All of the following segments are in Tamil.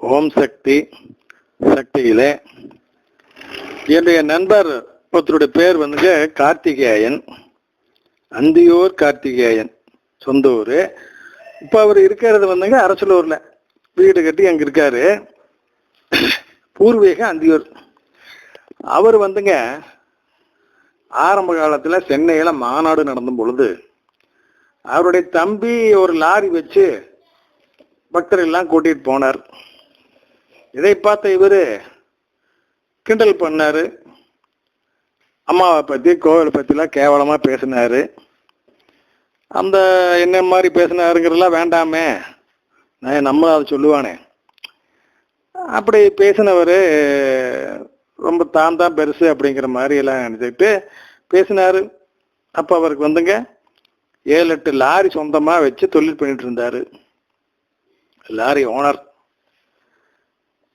ஓம் சக்தி சக்தியிலே. என்னுடைய நண்பர் ஒருத்தருடைய பேர் வந்துங்க கார்த்திகேயன். அந்தியூர் கார்த்திகேயன் சொந்த ஊர். இப்போ அவர் இருக்கிறது வந்துங்க அரசலூரில். வீடு கட்டி அங்கே இருக்காரு. பூர்வீக அந்தியூர். அவர் வந்துங்க ஆரம்ப காலத்தில் சென்னையில் மாநாடு நடந்த பொழுது அவருடைய தம்பி ஒரு லாரி வச்சு பக்தர் எல்லாம் கூட்டிகிட்டு போனார். இதை பார்த்த இவரு கிண்டல் பண்ணார். அம்மாவை பற்றி கோவிலை பற்றிலாம் கேவலமாக பேசினாரு. அந்த என்ன மாதிரி பேசினாருங்கிறதெல்லாம் வேண்டாமே நான் நம்ம அதை சொல்லுவானே. அப்படி பேசினவர் ரொம்ப தான் தான் பெருசு அப்படிங்கிற மாதிரி எல்லாம் நினச்சிக்கிட்டு பேசினார். அப்போ அவருக்கு வந்துங்க ஏழு எட்டு லாரி சொந்தமாக வச்சு தொழில் பண்ணிட்டு இருந்தார். Lorry owner.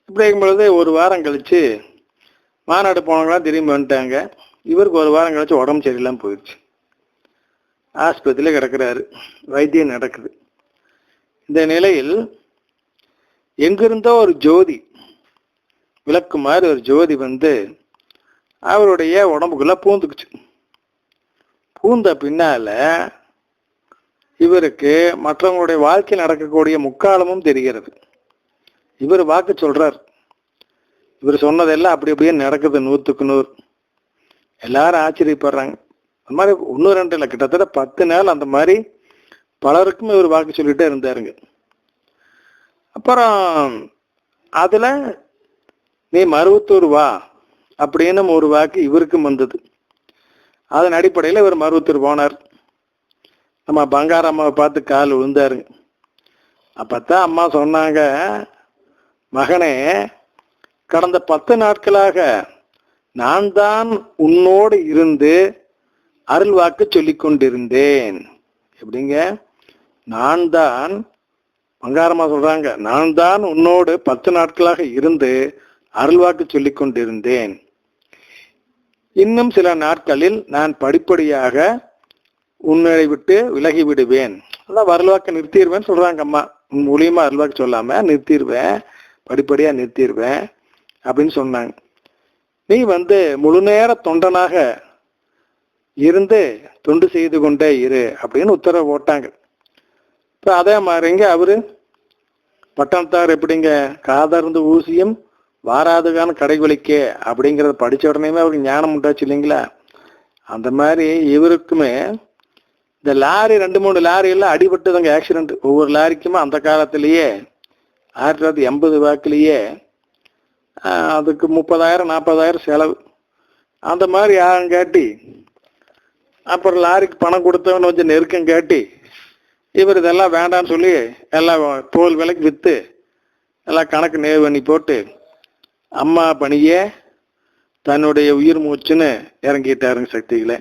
இப்படி இருக்கும் பொழுது ஒரு வாரம் கழித்து மாநாடு போனவங்களாம் திரும்பி வந்துட்டாங்க. இவருக்கு ஒரு வாரம் கழித்து உடம்பு சரியில்லாம போயிடுச்சு ஆஸ்பத்திரியில் கிடக்குறாரு. வைத்தியம் நடக்குது. இந்த நிலையில் எங்கிருந்தோ ஒரு ஜோதி விளக்கு மாதிரி ஒரு ஜோதி வந்து அவருடைய உடம்புக்குள்ளே பூந்துக்குச்சு. பூந்த பின்னால இவருக்கு மற்றவங்களுடைய வாழ்க்கையில் நடக்கக்கூடிய முக்காலமும் தெரிகிறது. இவர் வாக்கு சொல்றார். இவர் சொன்னதெல்லாம் அப்படி அப்படியே நடக்குது நூற்றுக்கு நூறு. எல்லாரும் ஆச்சரியப்படுறாங்க. அந்த மாதிரி ஒன்று ரெண்டு இல்லை கிட்டத்தட்ட பத்து நாள் அந்த மாதிரி பலருக்கும் இவர் வாக்கு சொல்லிகிட்டே இருந்தாருங்க. அப்புறம் அதில் நீ மருவத்தூர் வா அப்படின்னு ஒரு வாக்கு இவருக்கும் வந்தது. அதன் அடிப்படையில் இவர் மருவத்தூர் போனார். நம்ம பங்கார அம்மாவை பார்த்து கால் விழுந்தாருங்க. அப்போ தான் அம்மா சொன்னாங்க மகனே கடந்த பத்து நாட்களாக நான் தான் உன்னோடு இருந்து அருள் வாக்கு சொல்லிக் கொண்டிருந்தேன். எப்படிங்க? நான் தான் பங்காரமா சொல்றாங்க நான் தான் உன்னோடு பத்து நாட்களாக இருந்து அருள்வாக்கு சொல்லிக் கொண்டிருந்தேன். இன்னும் சில நாட்களில் நான் படிப்படியாக உன்னை விட்டு விலகி விடுவேன். அதான் வரல்வாக்கு நிறுத்திடுவேன் சொல்றாங்க அம்மா. உன் மூலியமா அருள்வாக்கு சொல்லாம நிறுத்திடுவேன். படிப்படியாக நிறுத்திடுவேன் அப்படின்னு சொன்னாங்க. நீ வந்து முழு நேர தொண்டனாக இருந்து தொண்டு செய்து கொண்டே இரு அப்படின்னு உத்தரவு போட்டாங்க. இப்போ அதே மாதிரிங்க அவரு? பட்டணத்தார் எப்படிங்க? காதர்ந்து ஊசியும் வாராதுகான கடைவழிக்கே அப்படிங்கிறத படித்த உடனே அவருக்கு ஞானம் உண்டாச்சு இல்லைங்களா? அந்த மாதிரி இவருக்குமே இந்த லாரி ரெண்டு மூணு லாரி எல்லாம் அடிபட்டுதாங்க ஆக்சிடென்ட் ஒவ்வொரு லாரிக்குமே அந்த காலத்திலேயே ஆயிரத்தி தொள்ளாயிரத்தி எண்பது வாக்குலேயே அதுக்கு முப்பதாயிரம் நாற்பதாயிரம் செலவு. அந்த மாதிரி யாரும் காட்டி அப்புறம் லாரிக்கு பணம் கொடுத்தவன் கொஞ்சம் நெருக்கம் காட்டி இவர் இதெல்லாம் வேண்டாம்னு சொல்லி எல்லாம் தோல் விலைக்கு விற்று எல்லாம் கணக்கு நேர் பண்ணி போட்டு அம்மா பணியே தன்னுடைய உயிர் மூச்சுன்னு இறங்கிட்டாருங்க சக்திகளை.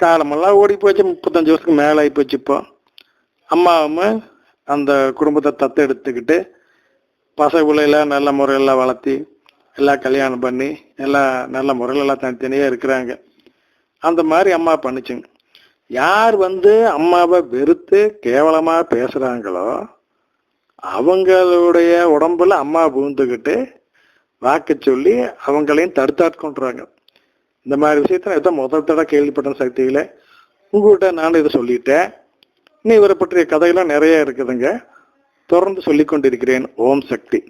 காலமெல்லாம் ஓடி போச்சு முப்பத்தஞ்சு வருஷத்துக்கு மேலே ஆகி போச்சு இப்போ. அம்மாவும் அந்த குடும்பத்தை தத்து எடுத்துக்கிட்டு நல்ல முறையில் வளர்த்தி எல்லாம் கல்யாணம் பண்ணி எல்லாம் நல்ல முறையில் எல்லாம் தனித்தனியாக இருக்கிறாங்க. அந்த மாதிரி அம்மா பண்ணிச்சுங்க. யார் வந்து அம்மாவை வெறுத்து கேவலமாக பேசுகிறாங்களோ அவங்களுடைய உடம்புல அம்மா பூந்துக்கிட்டு வாக்கு சொல்லி அவங்களையும் தடுத்தாட்கொண்டுறாங்க இந்த மாதிரி விஷயத்த நான் முதல் தடவை கேள்விப்பட்ட சக்தியில உங்ககிட்ட நானும் இதை சொல்லிட்டேன். இன்னும் இவரை பற்றிய கதையெல்லாம் நிறைய இருக்குதுங்க. தொடர்ந்து சொல்லிக் கொண்டிருக்கிறேன் ஓம் சக்தி.